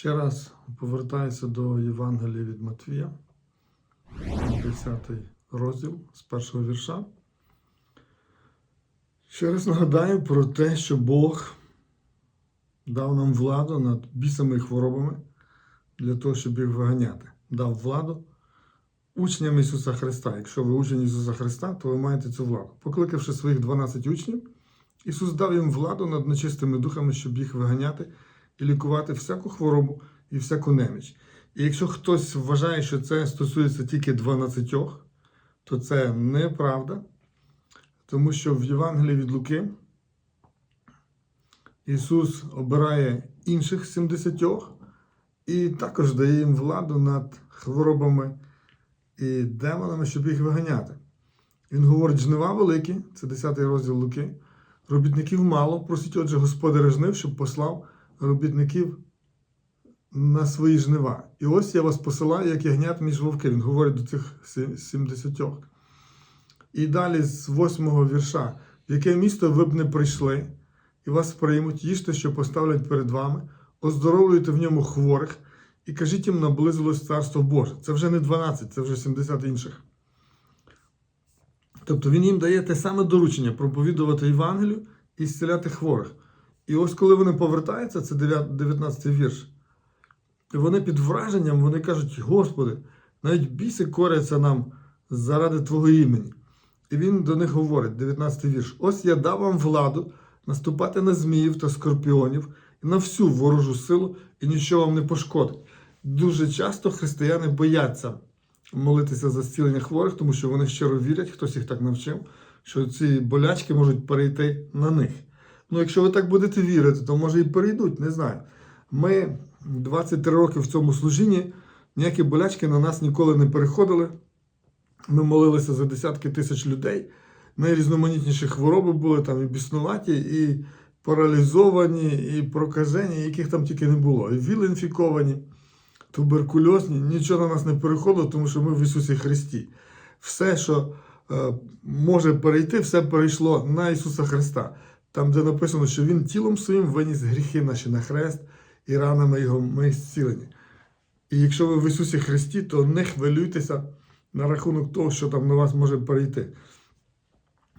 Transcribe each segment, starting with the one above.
Ще раз повертаюся до Євангелія від Матвія, 10 розділ з першого вірша. Ще раз нагадаю про те, що Бог дав нам владу над бісами і хворобами для того, щоб їх виганяти. Дав владу учням Ісуса Христа. Якщо ви учень Ісуса Христа, то ви маєте цю владу. Покликавши своїх 12 учнів, Ісус дав їм владу над нечистими духами, щоб їх виганяти і лікувати всяку хворобу і всяку неміч. І якщо хтось вважає, що це стосується тільки 12, то це неправда, тому що в Євангелії від Луки Ісус обирає інших 70 і також дає їм владу над хворобами і демонами, щоб їх виганяти. Він говорить: жнива великі, це 10 розділ Луки. Робітників мало, просить, отже, господаря жнив, щоб послав робітників на свої жнива. І ось я вас посилаю, як ягнят між вовки. Він говорить до цих 70. І далі з 8 вірша, в яке місто ви б не прийшли, і вас приймуть, їжте, що поставлять перед вами, оздоровлюйте в ньому хворих, і кажіть їм, наблизилось царство Боже. Це вже не 12, це вже 70 інших. Тобто він їм дає те саме доручення проповідувати Євангелію і зціляти хворих. І ось коли вони повертаються, це 19 вірш, і вони під враженням вони кажуть: Господи, навіть біси коряться нам заради Твого імені. І він до них говорить, 19 вірш: Ось я дав вам владу наступати на зміїв та скорпіонів і на всю ворожу силу, і нічого вам не пошкодить. Дуже часто християни бояться молитися за зцілення хворих, тому що вони щиро вірять, хтось їх так навчив, що ці болячки можуть перейти на них. Ну, якщо ви так будете вірити, то може і перейдуть, не знаю. Ми 23 роки в цьому служінні, ніякі болячки на нас ніколи не переходили. Ми молилися за десятки тисяч людей. Найрізноманітніші хвороби були там і біснуваті, і паралізовані, і прокажені, яких там тільки не було. І віл-інфіковані, туберкульозні. Нічого на нас не переходило, тому що ми в Ісусі Христі. Все, що е, може перейти, все перейшло на Ісуса Христа. Там, де написано, що Він тілом своїм виніс гріхи наші на хрест, і ранами Його ми зцілені. І якщо ви в Ісусі Христі, то не хвилюйтеся на рахунок того, що там на вас може перейти.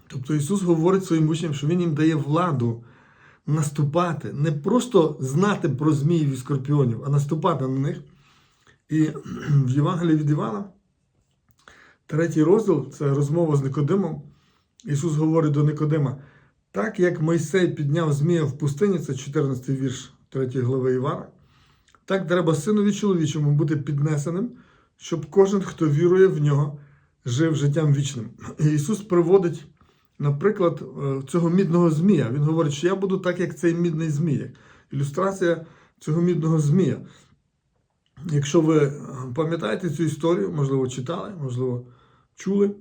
Тобто Ісус говорить своїм учням, що Він їм дає владу наступати, не просто знати про зміїв і скорпіонів, а наступати на них. І в Євангелії від Івана, третій розділ це розмова з Никодимом. Ісус говорить до Никодима, так як Мойсей підняв Змія в пустині, це 14 вірш 3 глави Івана, так треба синові чоловічому бути піднесеним, щоб кожен, хто вірує в нього, жив життям вічним. Ісус приводить, наприклад, е, цього мідного змія. Він говорить, що я буду так, як цей мідний змій. Ілюстрація цього мідного змія. Якщо ви е, пам'ятаєте цю історію, можливо, читали, можливо, чули,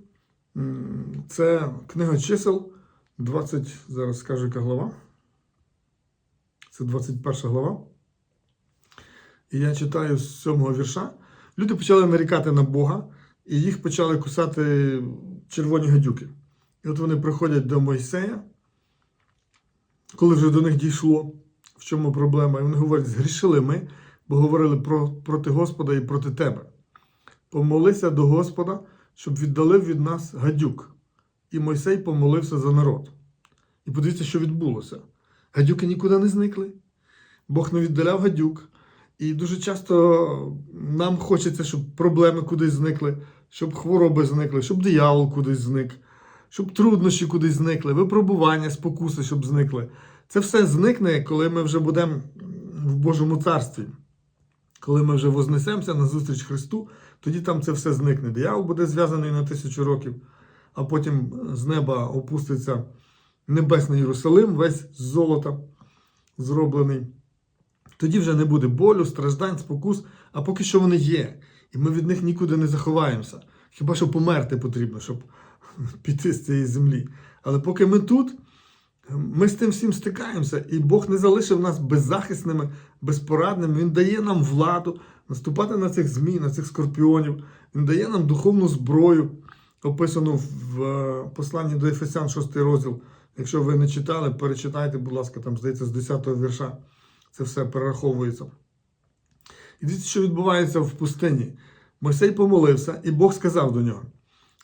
це книга чисел, 20, зараз скажу, яка глава. Це 21 глава. І я читаю з 7 вірша. Люди почали нарікати на Бога, і їх почали кусати червоні гадюки. І от вони приходять до Мойсея, коли вже до них дійшло, в чому проблема, і вони говорять: згрішили ми, бо говорили про, проти Господа і проти тебе. Помолися до Господа, щоб віддалив від нас гадюк. І Мойсей помолився за народ. І подивіться, що відбулося. Гадюки нікуди не зникли. Бог не віддаляв гадюк. І дуже часто нам хочеться, щоб проблеми кудись зникли, щоб хвороби зникли, щоб диявол кудись зник, щоб труднощі кудись зникли, випробування, спокуси, щоб зникли. Це все зникне, коли ми вже будемо в Божому царстві. Коли ми вже вознесемося на зустріч Христу, тоді там це все зникне. Диявол буде зв'язаний на тисячу років, а потім з неба опуститься небесний Єрусалим, весь з золота зроблений. Тоді вже не буде болю, страждань, спокус, а поки що вони є. І ми від них нікуди не заховаємося. Хіба що померти потрібно, щоб піти з цієї землі. Але поки ми тут, ми з тим всім стикаємося, і Бог не залишив нас беззахисними, безпорадними. Він дає нам владу наступати на цих змій, на цих скорпіонів. Він дає нам духовну зброю, описану в е, посланні до Ефесян 6 розділ. Якщо ви не читали, перечитайте, будь ласка, там здається, з 10 вірша це все перераховується. І дивіться, що відбувається в пустині. Мойсей помолився, і Бог сказав до нього: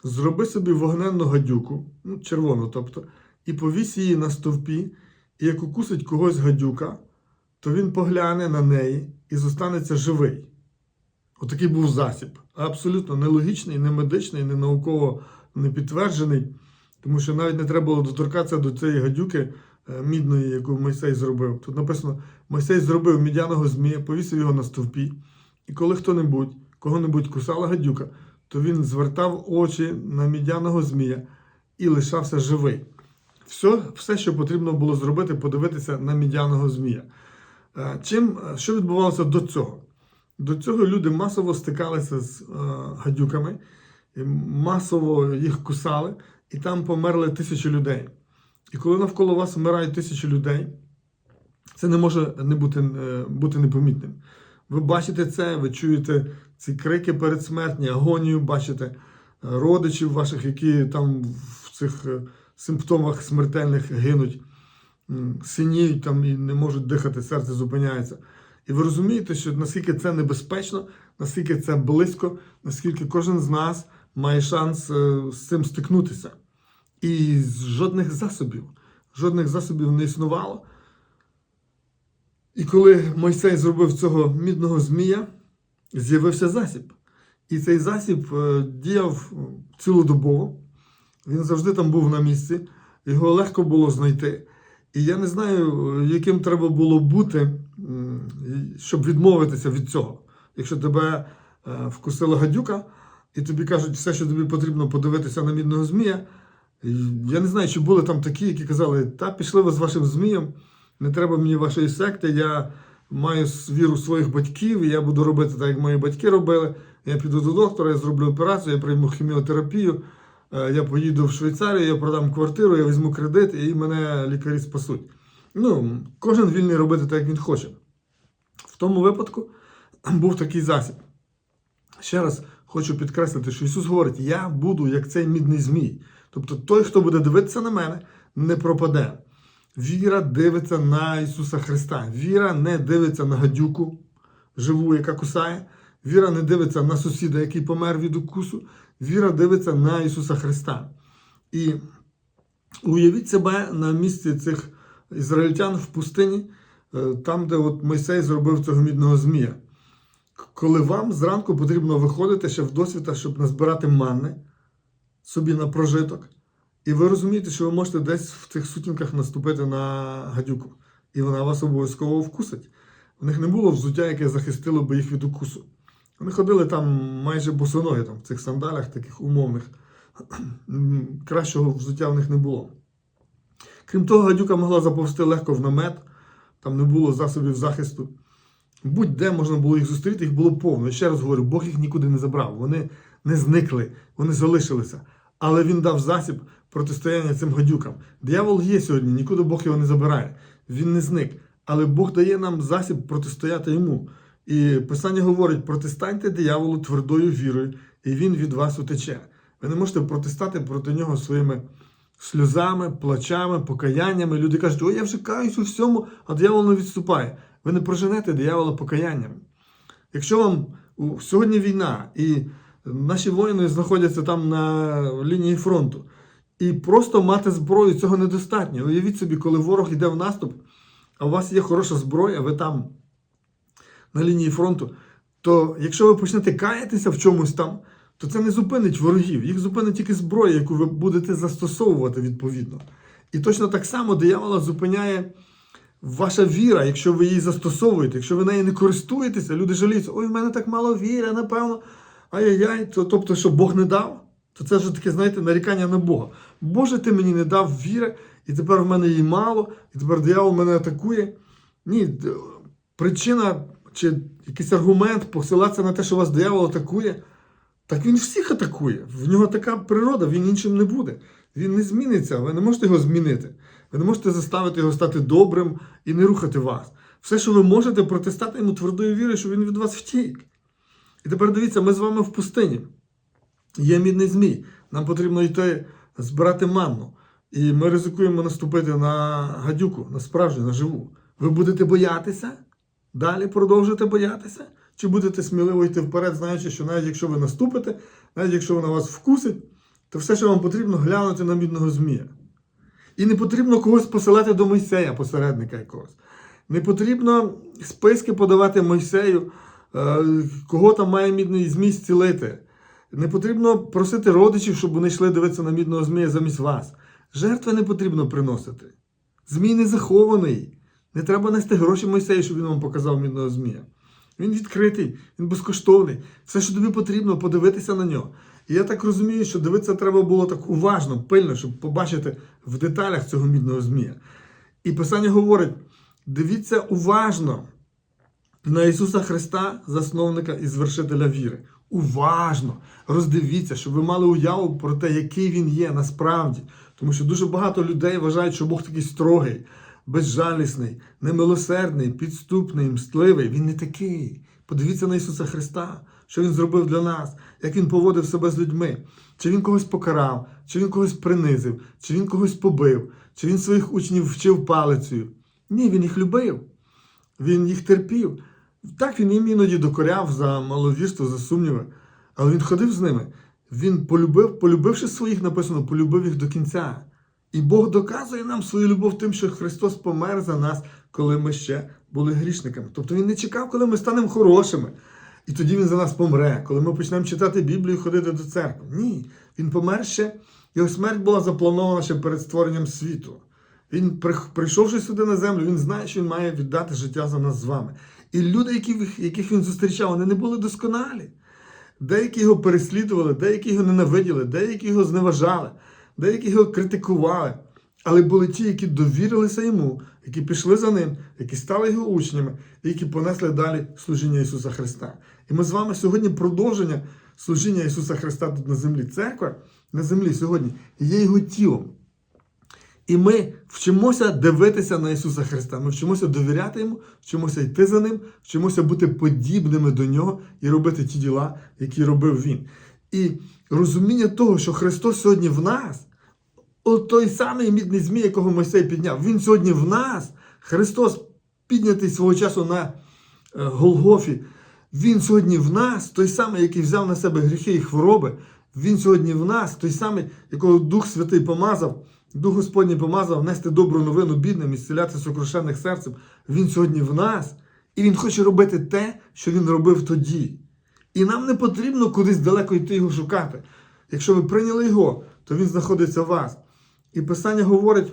зроби собі вогненну гадюку, ну, червону, тобто, і повісь її на стовпі, і як укусить когось гадюка, то він погляне на неї і зостанеться живий. Отакий був засіб. Абсолютно нелогічний, не медичний, не науково не підтверджений, тому що навіть не треба було доторкатися до цієї гадюки е, мідної, яку Мойсей зробив. Тут написано: Мойсей зробив мідяного змія, повісив його на стовпі, і коли хто-небудь, кого-небудь кусала гадюка, то він звертав очі на мідяного змія і лишався живий. Все, все, що потрібно було зробити, подивитися на мідяного змія. Е, Чим, е, що відбувалося до цього? До цього люди масово стикалися з е, гадюками, масово їх кусали, і там померли тисячі людей. І коли навколо вас вмирають тисячі людей, це не може не бути, е, бути непомітним. Ви бачите це, ви чуєте ці крики передсмертні, агонію, бачите е, родичів ваших, які там в цих симптомах смертельних гинуть, синіють там і не можуть дихати, серце зупиняється. І ви розумієте, що наскільки це небезпечно, наскільки це близько, наскільки кожен з нас має шанс е, з цим стикнутися. І жодних засобів, жодних засобів не існувало. І коли Мойсей зробив цього мідного змія, з'явився засіб. І цей засіб е, діяв е, цілодобово. Він завжди там був на місці, його легко було знайти. І я не знаю, яким треба було бути, щоб відмовитися від цього. Якщо тебе е, вкусила гадюка, і тобі кажуть, все, що тобі потрібно подивитися на мідного змія. Я не знаю, чи були там такі, які казали, та пішли ви з вашим змієм, не треба мені вашої секти, я маю віру своїх батьків, і я буду робити так, як мої батьки робили. Я піду до доктора, я зроблю операцію, я прийму хіміотерапію, е, я поїду в Швейцарію, я продам квартиру, я візьму кредит, і мене лікарі спасуть. Ну, кожен вільний робити так, як він хоче. В тому випадку був такий засіб. Ще раз хочу підкреслити, що Ісус говорить: Я буду як цей мідний змій. Тобто той, хто буде дивитися на мене, не пропаде. Віра дивиться на Ісуса Христа. Віра не дивиться на гадюку живу, яка кусає. Віра не дивиться на сусіда, який помер від укусу. Віра дивиться на Ісуса Христа. І уявіть себе на місці цих ізраїльтян в пустині, е, там, де от Мойсей зробив цього мідного змія. Коли вам зранку потрібно виходити ще в досвіта, щоб назбирати манни собі на прожиток, і ви розумієте, що ви можете десь в цих сутінках наступити на гадюку, і вона вас обов'язково вкусить. У них не було взуття, яке захистило би їх від укусу. Вони ходили там майже босоноги, там, в цих сандалях, таких умовних. Кращого взуття в них не було. Крім того, гадюка могла заповзти легко в намет, там не було засобів захисту. Будь-де можна було їх зустріти, їх було повно. Ще раз говорю, Бог їх нікуди не забрав. Вони не зникли, вони залишилися. Але він дав засіб протистояння цим гадюкам. Диявол є сьогодні, нікуди Бог його не забирає. Він не зник. Але Бог дає нам засіб протистояти йому. І Писання говорить: протистаньте дияволу твердою вірою, і він від вас утече. Ви не можете протистати проти нього своїми сльозами, плачами, покаяннями. Люди кажуть, о, я вже каюсь у всьому, а диявол не відступає. Ви не проженете диявола покаянням. Якщо вам сьогодні війна, і наші воїни знаходяться там на лінії фронту, і просто мати зброю цього недостатньо. Уявіть собі, коли ворог йде в наступ, а у вас є хороша зброя, ви там на лінії фронту, то якщо ви почнете каятися в чомусь там, то це не зупинить ворогів. Їх зупинить тільки зброя, яку ви будете застосовувати відповідно. І точно так само диявола зупиняє ваша віра, якщо ви її застосовуєте, якщо ви нею не користуєтеся, люди жаліються, ой, в мене так мало віри, напевно. Ай-яй-яй, то, тобто, що Бог не дав, то це вже таке, знаєте, нарікання на Бога. Боже, ти мені не дав віри, і тепер в мене її мало, і тепер диявол мене атакує. Ні, причина чи якийсь аргумент посилатися на те, що вас диявол атакує. Так він всіх атакує. В нього така природа, він іншим не буде. Він не зміниться, ви не можете його змінити. Ви не можете заставити його стати добрим і не рухати вас. Все, що ви можете, протистати йому твердою вірою, що він від вас втік. І тепер дивіться, ми з вами в пустині. Є мідний змій. Нам потрібно йти збирати манну. І ми ризикуємо наступити на гадюку, на справжню, на живу. Ви будете боятися? Далі продовжуєте боятися? Чи будете сміливо йти вперед, знаючи, що навіть якщо ви наступите, навіть якщо вона вас вкусить, то все, що вам потрібно, глянути на мідного змія. І не потрібно когось посилати до Мойсея, посередника якогось. Не потрібно списки подавати Мойсею, е, кого там має мідний змій зцілити. Не потрібно просити родичів, щоб вони йшли дивитися на мідного змія замість вас. Жертви не потрібно приносити. Змій не захований. Не треба нести гроші Мойсею, щоб він вам показав мідного змія. Він відкритий, він безкоштовний. Все, що тобі потрібно, подивитися на нього. І я так розумію, що дивитися треба було так уважно, пильно, щоб побачити в деталях цього мідного змія. І Писання говорить: дивіться уважно на Ісуса Христа, засновника і звершителя віри. Уважно роздивіться, щоб ви мали уяву про те, який він є насправді. Тому що дуже багато людей вважають, що Бог такий строгий, безжалісний, немилосердний, підступний, мстливий. Він не такий. Подивіться на Ісуса Христа, що Він зробив для нас, як Він поводив себе з людьми. Чи він когось покарав, чи він когось принизив, чи він когось побив, чи він своїх учнів вчив палицею. Ні, він їх любив, він їх терпів. Так він їм іноді докоряв за маловірство, за сумніви, але він ходив з ними. Він полюбив, полюбивши своїх, написано, полюбив їх до кінця. І Бог доказує нам свою любов тим, що Христос помер за нас, коли ми ще були грішниками. Тобто Він не чекав, коли ми станемо хорошими. І тоді Він за нас помре, коли ми почнемо читати Біблію і ходити до церкви. Ні, Він помер ще, його смерть була запланована ще перед створенням світу. Він, прийшовши сюди на землю, він знає, що він має віддати життя за нас з вами. І люди, яких, яких він зустрічав, вони не були досконалі. Деякі його переслідували, деякі його ненавиділи, деякі його зневажали, деякі його критикували. Але були ті, які довірилися йому, які пішли за ним, які стали його учнями, і які понесли далі служіння Ісуса Христа. І ми з вами сьогодні продовження служіння Ісуса Христа тут на землі. Церква на землі сьогодні є його тілом. І ми вчимося дивитися на Ісуса Христа. Ми вчимося довіряти Йому, вчимося йти за Ним, вчимося бути подібними до Нього і робити ті діла, які робив Він. І розуміння того, що Христос сьогодні в нас, от той самий мідний змій, якого Мойсей підняв, Він сьогодні в нас. Христос піднятий свого часу на е, Голгофі. Він сьогодні в нас, той самий, який взяв на себе гріхи і хвороби. Він сьогодні в нас, той самий, якого Дух Святий помазав. Дух Господній помазав нести добру новину бідним і зціляти сокрушених серцем. Він сьогодні в нас. І Він хоче робити те, що він робив тоді. І нам не потрібно кудись далеко йти його шукати. Якщо ви прийняли його, то він знаходиться в вас. І Писання говорить,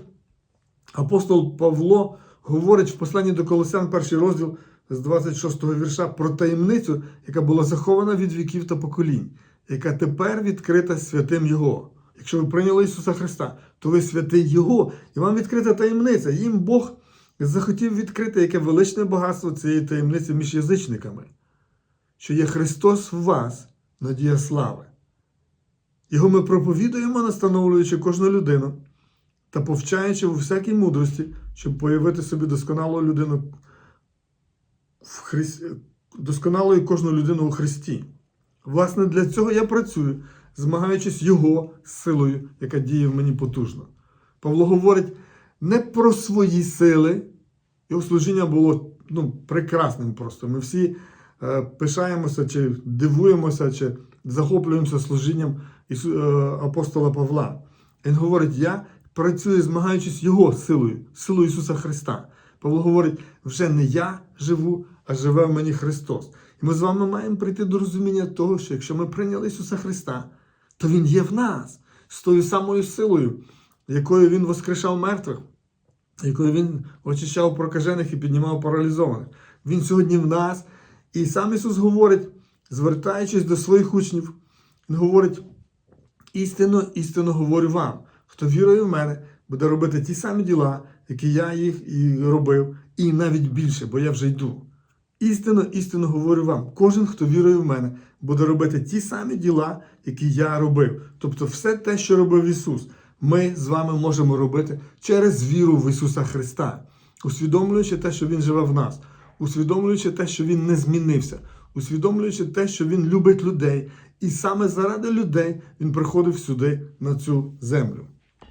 апостол Павло говорить в посланні до Колосян, перший розділ з 26 го вірша, про таємницю, яка була захована від віків та поколінь, яка тепер відкрита святим Його. Якщо ви прийняли Ісуса Христа, то ви святий Його, і вам відкрита таємниця. Їм Бог захотів відкрити яке величне багатство цієї таємниці між язичниками, що є Христос в вас, надія слави. Його ми проповідуємо, настановлюючи кожну людину та повчаючи у всякій мудрості, щоб появити собі досконалу людину в Христі, досконалою кожну людину у Христі. Власне, для цього я працюю змагаючись Його силою, яка діє в мені потужно. Павло говорить не про свої сили. Його служіння було ну, прекрасним просто. Ми всі пишаємося, чи дивуємося, чи захоплюємося служінням е, апостола Павла. Він говорить: Я працюю, змагаючись Його силою, силою Ісуса Христа. Павло говорить, вже не я живу, а живе в мені Христос. І ми з вами маємо прийти до розуміння того, що якщо ми прийняли Ісуса Христа, то Він є в нас з тою самою силою, якою Він воскрешав мертвих, якою Він очищав прокажених і піднімав паралізованих. Він сьогодні в нас. І сам Ісус говорить, звертаючись до своїх учнів, Він говорить: істинно, істинно говорю вам, хто вірує в мене, буде робити ті самі діла, які я їх і робив, і навіть більше, бо я вже йду. Істинно, істинно говорю вам, кожен, хто вірує в мене, буде робити ті самі діла, які я робив. Тобто, все те, що робив Ісус, ми з вами можемо робити через віру в Ісуса Христа, усвідомлюючи те, що Він живе в нас, усвідомлюючи те, що Він не змінився, усвідомлюючи те, що Він любить людей, і саме заради людей Він приходив сюди на цю землю.